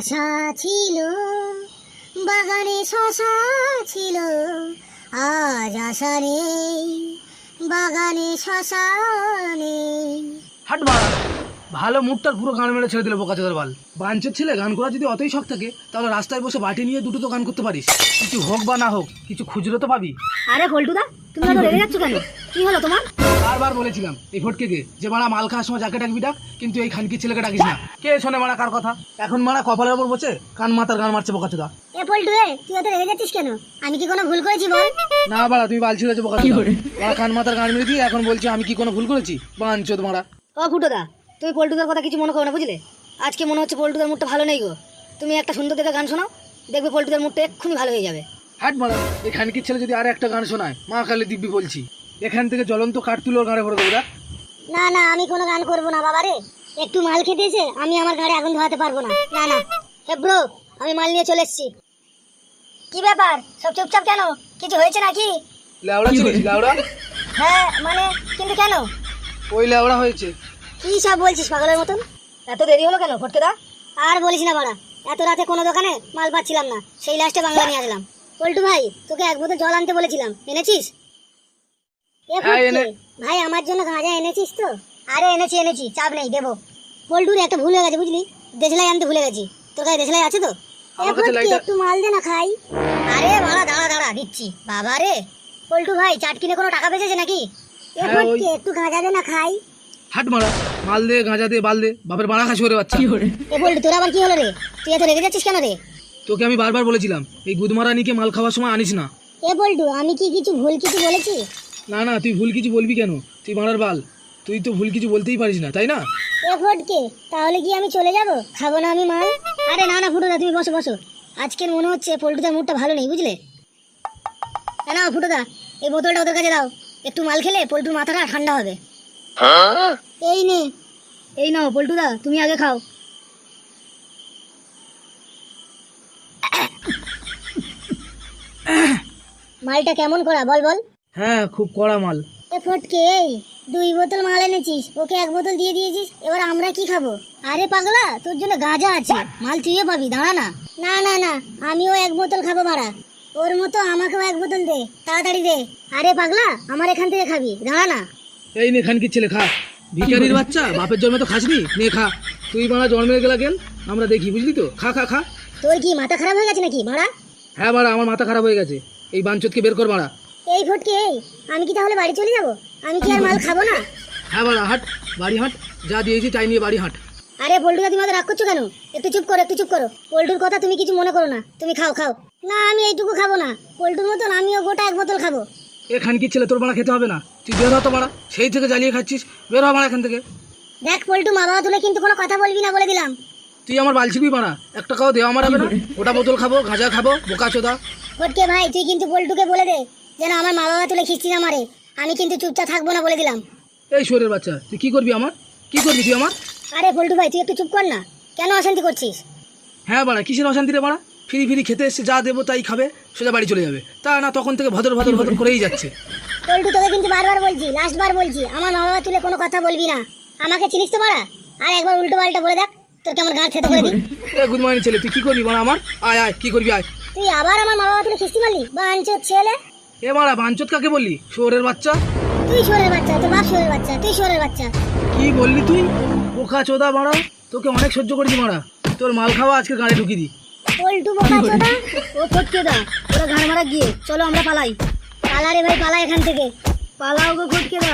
আশা ছিল বাগানে শশা ছিল। আজ আশা নেই বাগানে শশা নেই। হাট বাড়া। ভালো মুডটার পুরো গান মেরে ছেড়ে দিল বোকাচোদার বাল। বাঞ্চের ছেলে গান করা যদি অতই শখ থাকে তাহলে রাস্তায় বসে বাটি নিয়ে দুটো তো গান করতে পারিস। কিছু হোক বা না হোক কিছু খুচরো তো পাবি। আরে পল্টুদা তুমি রেগে যাচ্ছ কেন? কি হলো তোমার? বারবার বলেছিলাম এই ভোটকে যে মারা মাল খাওয়ার সময় যাকে ডাকবি ডাক কিন্তু এই খানকি ছেলেকে ডাকিস না। কে শোনে মারা কার কথা? এখন মারা কপালের ওপর বসে কান মাতার গান মারছে বোকাচোদা এ পল্টু এ তুই এত রেগে যাচ্ছিস কেন? আমি কি কোনো ভুল করেছি বল? না বাড়া তুমি বালছি হয়েছে বোকাচোদা মারা কান মাতার গান মেরে দিয়ে এখন বলছি আমি কি কোনো ভুল করেছি? বাঞ্চোদ মারা। ও ফুটোদা তুমি পল্টুদার কথা কিছু মনে করো না বুঝলে? আজকে মনে হচ্ছে পল্টুদার মুডটা ভালো নেই গো। তুমি একটা সুন্দর দেখে গান শোনাও দেখবে পল্টুদার মুডটা এক্ষুনি ভালো হয়ে যাবে। হাট মারা এই খানকির ছেলে যদি আর একটা গান শোনায় মা কালী দিব্যি বলছি। এখান থেকে জ্বলন্ত কাঠ তুলোর গানে ভরে দেবো দেখ। না না আমি কোনো গান করব না বাবা রে একটু মাল খেতে এসে আমি আমার গাড়ি আগুন ধরাতে পারব না। না না। হে ব্রো আমি মাল নিয়ে চলে এসেছি। কি ব্যাপার? সব চুপচাপ কেন? কিছু হয়েছে নাকি? লেওড়া ছিল লেওড়া। হ্যাঁ মানে কিন্তু কেন? ওই লেওড়া হয়েছে। কি সব বলছিস পাগলের মতন? এত দেরি হলো কেন ফটকেদা আর বলিস না বাড়া। এত রাতে কোনো দোকানে মাল পাচ্ছিলাম না। সেই লাস্টে বাংলা নিয়ে আসলাম। পল্টু ভাই তোকে এক বোতল জল আনতে বলেছিলাম। এনেছিস? ফুটকে, ভাই আমার জন্য গাঁজা এনেছিস তো? আরে এনেছি এনেছি চাপ নেই দেবো। পল্টুর একটা ভুল হয়ে গেছে বুঝলি? দেশলাই আনতে ভুলে গেছি। তোর কাছে দেশলাই আছে তো? এ আমার কাছে ফুটকে, লাইটার- একটু মাল দে না খাই। আরে বাড়া দাঁড়া দাঁড়া দিচ্ছি। বাবা রে। পল্টু ভাই চাট কিনে কোনো টাকা বেঁচেছে নাকি? হ্যাঁ, একটু গাঁজা দে না খাই। হাট মারা। মাল দে গাঁজা দে বাল দে। বাপের বাড়া খাসি করে বাচ্চা। এ পল্টু তোর আবার কি হলো রে? তুই এত রেগে যাচ্ছিস কেন রে? তোকে আমি বারবার বলেছিলাম এই গুদমারানিকে মাল খাওয়ার সময় আনিস না। এ বল্টু আমি কি কিছু ভুল কিছু বলেছি? না না, তুই ভুল কিছু বলবি কেন? তুই মারার বাল। তুই তো ভুল কিছু বলতেই পারিস না, তাই না? ফটকে, তাহলে কি আমি চলে যাব? খাব না আমি মাল আরে, না না ফুটোদা তুমি বসো বসো। আজকের মনে হচ্ছে পল্টুদার মুডটা ভালো নেই, বুঝলে? না না ফুটোদা এই বোতলটা ওদের কাছে দাও। একটু মাল খেলে পল্টুর মাথাটা ঠান্ডা হবে। এই নে, এই নাও পল্টুদা তুমি আগে খাও। মালটা কেমন করা, বল বল। হ্যাঁ খুব কড়া মাল। এ ফটকে এই দুই বোতল মাল এনেছিস ওকে এক বোতল দিয়ে দিয়েছিস এবার আমরা কি খাব? আরে পাগলা তোর জন্য গাঁজা আছে মাল তুইও পাবি দাঁড়া না। না না না আমিও এক বোতল খাব মারা ওর মতো আমাকেও এক বোতল দে তাড়াতাড়ি দে। আরে পাগলা আমার এখান থেকে খাবি দাঁড়া না। এই নে খানকির ছেলে খা। ভিখারির বাচ্চা বাপের জন্মে তো খাসনি নে খা। তুই মারা জন্মের গেলা গেল আমরা দেখি বুঝলি তো? খা খা খা। তোর কি মাথা খারাপ হয়ে গেছে নাকি মারা হ্যাঁ বাড়া আমার মাথা খারাপ হয়ে গেছে। এই বাঞ্চতকে বের কর মারা এই ফটকে এই আমি কি তাহলে বাড়ি চলে যাব? আমি কি আর মাল খাব না? হ্যাঁ বাড়া হাট বাড়ি হাট যা দিয়েছি তাই নিয়ে বাড়ি হাট। আরে পল্টুদা তুমি আমাদের রাগ করছ কেন? একটু চুপ করো একটু চুপ করো। পল্টুর কথা তুমি কিছু মনে করো না। তুমি খাও খাও। না আমি এইটুকু খাব না। পল্টুর মতন আমিও গোটা এক বোতল খাব। এ কি ছেলে তোর বাড়া খেতে হবে না? তুই বের হতো বাড়া সেই থেকে জ্বালিয়ে খাচ্ছিস। বের হ বাড়া এখান থেকে। দেখ পল্টু মা বাবা তুলে কিন্তু কোনো কথা বলবি না বলে দিলাম। তুই আমার বালছিবি বাড়া এক টাকাও দেওয়া আমার হবে না। ওটা বোতল খাব গাঁজা খাব বোকা চোদা। ফটকে ভাই তুই কিন্তু পল্টুকে বলে দে। যেন আমার মা বাবা তুলে খিস্তি না মারে। আমি কিন্তু চুপচাপ থাকব না বলে দিলাম। এই শোরের বাচ্চা তুই কি করবি আমার? কি করবি তুই আমার? আরে পল্টু ভাই তুই একটু চুপ কর না। কেন অশান্তি করছিস? হ্যাঁ বাড়া কিসের অশান্তি রে বাড়া? ফিরি ফিরি খেতে এসছে যা দেবো তাই খাবে সোজা বাড়ি চলে যাবে। তা না তখন থেকে ভদর ভদর ভদর করেই যাচ্ছে। পল্টু তোকে কিন্তু বারবার বলছি লাস্ট বার বলছি আমার মা বাবা তুলে কোনো কথা বলবি না। আমাকে চিনিস তো বাড়া? আর একবার উল্টো পাল্টা বলে দেখ তোর কেমন গাঁ খেতে করে দিই। এ গুড মর্নিং ছেলে তুই কি করবি বাড়া আমার? আয় আয় কি করবি আয়। তুই আবার আমার মা বাবা তুলে খিস্তি মারলি? বাঞ্চোর ছেলে। এ মারা বাঞ্চত কাকে বললি? শোরের বাচ্চা? তুই শোরের বাচ্চা তোর বাপ শোরের বাচ্চা তুই শোরের বাচ্চা। কি বললি তুই? পোকা চোদা মারা তোকে অনেক সহ্য করেছি মারা। তোর মাল খাওয়া আজকে গাড়ি ঢুকি দি। পল্টু পোকা চোদা ও ফটকেদা ওরা ঘাড় মারা গিয়ে। চলো আমরা পালাই। পালা রে ভাই পালা এখান থেকে। পালাও গো ফটকেদা